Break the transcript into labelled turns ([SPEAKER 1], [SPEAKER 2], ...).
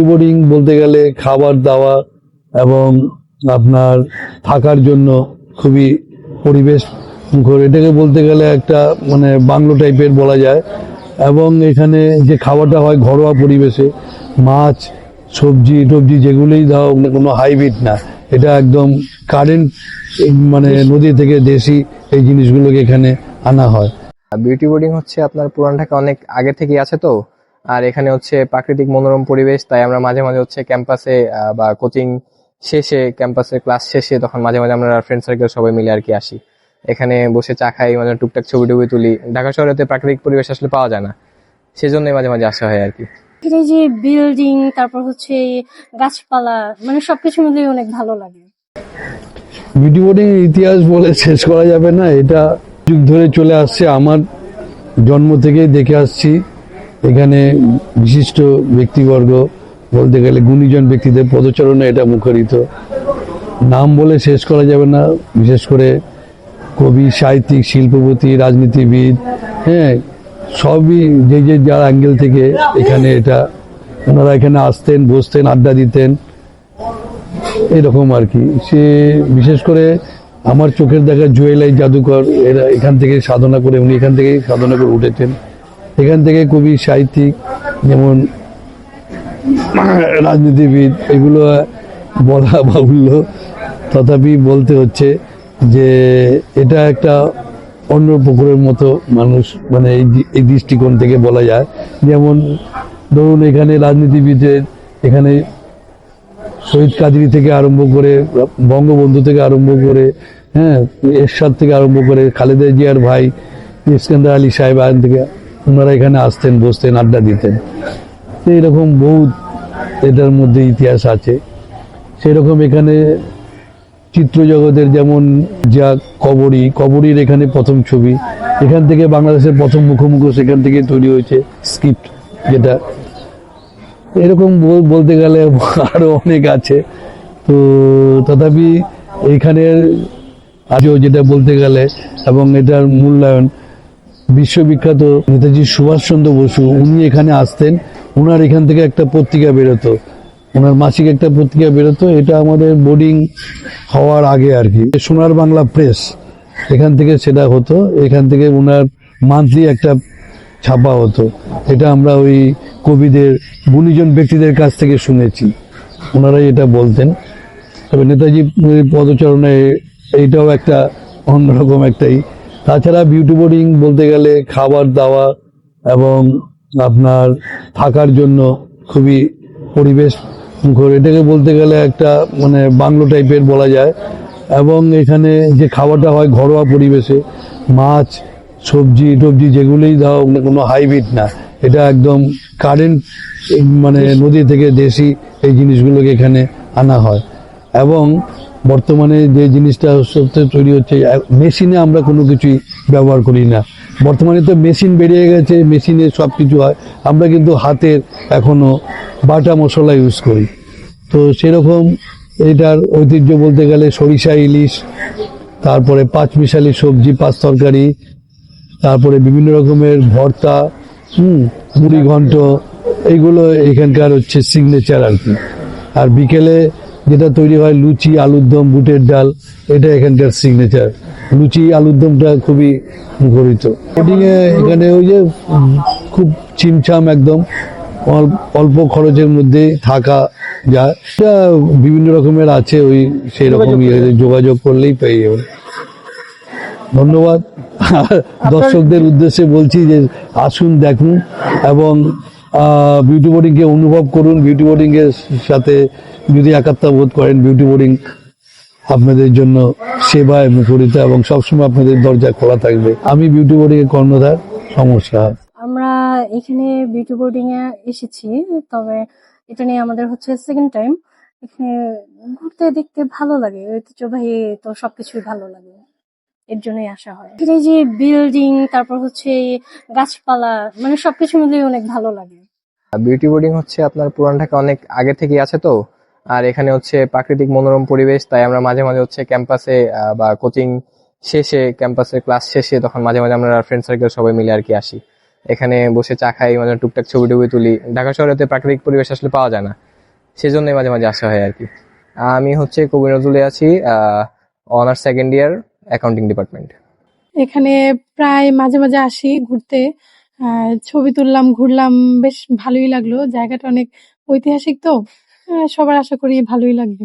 [SPEAKER 1] Boarding বলতে গেলে খাবার দাওয়া এবং আপনার থাকার জন্য খুবই পরিবেশ মুখর। এটাকে বলতে গেলে একটা মানে বাংলো টাইপের বলা যায়। এবং এখানে যে খাবারটা হয় ঘরোয়া পরিবেশে, মাছ, সবজি, টবজি যেগুলোই দাও কোনো হাইব্রিড না। এটা একদম কারেন্ট মানে নদী থেকে দেশি এই জিনিসগুলোকে এখানে আনা হয়।
[SPEAKER 2] বিউটি বোর্ডিং হচ্ছে আপনার পুরান ঢাকা অনেক আগে থেকেই আছে তো? আর এখানে হচ্ছে প্রাকৃতিক মনোরম পরিবেশ তাই আমরা মাঝে মাঝে হচ্ছে ক্যাম্পাসে বা কোচিং শেষে ক্যাম্পাসের ক্লাস শেষে তখন মাঝে মাঝে আমরা ফ্রেন্ড সার্কেল সবাই মিলে আর কি আসি। এখানে বসে চা খাই মানে টুকটাক ছবি টবি তুলি। ঢাকা শহরে তো প্রাকৃতিক পরিবেশ আসলে পাওয়া যায় না। সেজন্যই মাঝে মাঝে আসা হয় আর কি।
[SPEAKER 3] এখানে যে বিল্ডিং তারপর হচ্ছে গাছপালা মানে সবকিছু মিলিয়ে অনেক ভালো লাগে।
[SPEAKER 1] বিউটি বোর্ডিং ইতিহাস বলে শেষ করা যাবে না। এটা যুগ ধরে চলে আসছে। আমার জন্ম থেকেই দেখে আসছি। এখানে বিশিষ্ট ব্যক্তিবর্গ বলতে গেলে গুণীজন ব্যক্তিদের পদচারণে এটা মুখরিত। নাম বলে শেষ করা যাবে না, বিশেষ করে কবি, সাহিত্যিক, শিল্পপতি, রাজনীতিবিদ হ্যাঁ সবই যে যে যার অ্যাঙ্গেল থেকে এখানে এটা, ওনারা এখানে আসতেন, বসতেন, আড্ডা দিতেন, এরকম আর কি। সে বিশেষ করে আমার চোখের দেখা জুয়েলাই জাদুকর, এরা এখান থেকে সাধনা করে, উনি এখান থেকেই সাধনা করে উঠেছেন। এখান থেকে কবি সাহিত্যিক যেমন রাজনীতিবিদ, এগুলো বলা বাহুল্য। তথাপি বলতে হচ্ছে যে, এটা একটা অন্য পুকুরের মতো মানুষ মানে এই দৃষ্টিকোণ থেকে বলা যায়। যেমন, ধরুন এখানে রাজনীতিবিদের, এখানে শহীদ কাদিরি থেকে আরম্ভ করে, বঙ্গবন্ধু থেকে আরম্ভ করে হ্যাঁ এরশাদ থেকে আরম্ভ করে, খালেদা জিয়ার ভাই, ইস্কান্দার আলী সাহেব আইন থেকে ওনারা এখানে আসতেন, বসতেন, আড্ডা দিতেন। তো এরকম বহু এটার মধ্যে ইতিহাস আছে। সেরকম এখানে চিত্র জগতের যেমন যা কবরী, কবরীর এখানে প্রথম ছবি। এখান থেকে বাংলাদেশের প্রথম মুখোমুখি সেখান থেকে তৈরি হয়েছে স্ক্রিপ্ট যেটা। এরকম বল- বলতে গেলে আরও অনেক আছে। তো তথাপি এইখানের আজও যেটা বলতে গেলে এবং এটার মূল্যায়ন বিশ্ববিখ্যাত নেতাজি সুভাষচন্দ্র বসু, উনি এখানে আসতেন। ওনার এখান থেকে একটা পত্রিকা বেরোতো। ওনার মাসিক একটা পত্রিকা বেরোতো। এটা আমাদের বোর্ডিং হওয়ার আগে আর কি। সোনার বাংলা প্রেস এখান থেকে সেটা হতো। এখান থেকে ওনার মান্থলি একটা ছাপা হতো। এটা আমরা ওই কবিদের, গুণীজন ব্যক্তিদের কাছ থেকে শুনেছি। ওনারাই এটা বলতেন। তবে নেতাজি পদচারণে এইটাও একটা অন্যরকম একটাই তাছাড়া বিউটি বোর্ডিং বলতে গেলে খাবার দাওয়া এবং আপনার থাকার জন্য খুবই পরিবেশ মুখর। এটাকে বলতে গেলে একটা মানে বাংলো টাইপের বলা যায়। এবং এখানে যে খাবারটা হয় ঘরোয়া পরিবেশে, মাছ, সবজি, টবজি যেগুলোই দাও কোনো হাইব্রিড না। এটা একদম কারেন্ট মানে নদী থেকে দেশি এই জিনিসগুলোকে এখানে আনা হয়। এবং বর্তমানে যে জিনিসটা তৈরি হচ্ছে মেশিনে আমরা কোনো কিছুই ব্যবহার করি না। বর্তমানে তো মেশিন বেরিয়ে গেছে, মেশিনে সব কিছু হয়। আমরা কিন্তু হাতের এখনও বাটা মশলা ইউজ করি। তো সেরকম এটার ঐতিহ্য বলতে গেলে সরিষা, ইলিশ, তারপরে পাঁচমিশালি সবজি, পাঁচ তরকারি, তারপরে বিভিন্ন রকমের ভর্তা, হুম মুড়ি ঘন্ট এইগুলো এখানকার হচ্ছে সিগনেচার আর কি। আর বিকেলে যেটা তৈরি হয় লুচি আলুর দম বুটের ডাল এটা এখানকার সিগনেচার লুচি আলুর দমটা খুবই মুখরিত। বোটিংয়ে এখানে ওই যে খুব চিমছাম একদম। অল্প খরচের মধ্যে থাকা যায় বিভিন্ন রকমের আছে ওই সেই রকম ইয়ে, যোগাযোগ করলেই পেয়ে যাবে ধন্যবাদ। দর্শকদের উদ্দেশ্যে বলছি যে আসুন দেখুন এবং বিউটি বোর্ডিংকে অনুভব করুন। বিউটি বোর্ডিং এর সাথে যদি একাত্মতা বোধ করেন বিউটি বোর্ডিং আপনাদের জন্য সেবায় মুখরিত এবং সবসময় আপনাদের দরজা খোলা থাকবে। আমি বিউটি বোর্ডিং এর কর্ণধার সমস্যা
[SPEAKER 3] আমরা এখানে বিউটি বোর্ডিং এ এসেছি, তবে এটা নিয়ে আমাদের হচ্ছে সেকেন্ড টাইম এখানে ঘুরতে দেখতে ভালো লাগে, ঐতিহ্যবাহী তো সবকিছুই ভালো লাগে। এর জন্যই আসা হয়। এখানে যে বিল্ডিং তারপর হচ্ছে গাছপালা মানে সবকিছু মিলিয়ে অনেক ভালো লাগে।
[SPEAKER 2] বিউটি বোর্ডিং হচ্ছে আপনার পুরান ঢাকা অনেক আগে থেকেই আছে তো। আর এখানে হচ্ছে প্রাকৃতিক মনোরম পরিবেশ তাই আমরা মাঝে মাঝে হচ্ছে ক্যাম্পাসে বা কোচিং শেষে ক্যাম্পাসের ক্লাস শেষে তখন মাঝে মাঝে আমরা ফ্রেন্ড সার্কেল সবাই মিলে আর কি আসি। এখানে বসে চা খাই মানে টুকটাক ছবি টবি তুলি। ঢাকা শহরে তো প্রাকৃতিক পরিবেশ আসলে পাওয়া যায় না। সেজন্যই মাঝে মাঝে আসা হয় আর কি। আমি হচ্ছে কবি নজরুলে আছি honours second year accounting department
[SPEAKER 4] এখানে প্রায় মাঝে মাঝে আসি ঘুরতে। ছবি তুললাম, ঘুরলাম, বেশ ভালোই লাগল। জায়গাটা অনেক ঐতিহাসিক তো। সবার আশা করি ভালোই লাগবে।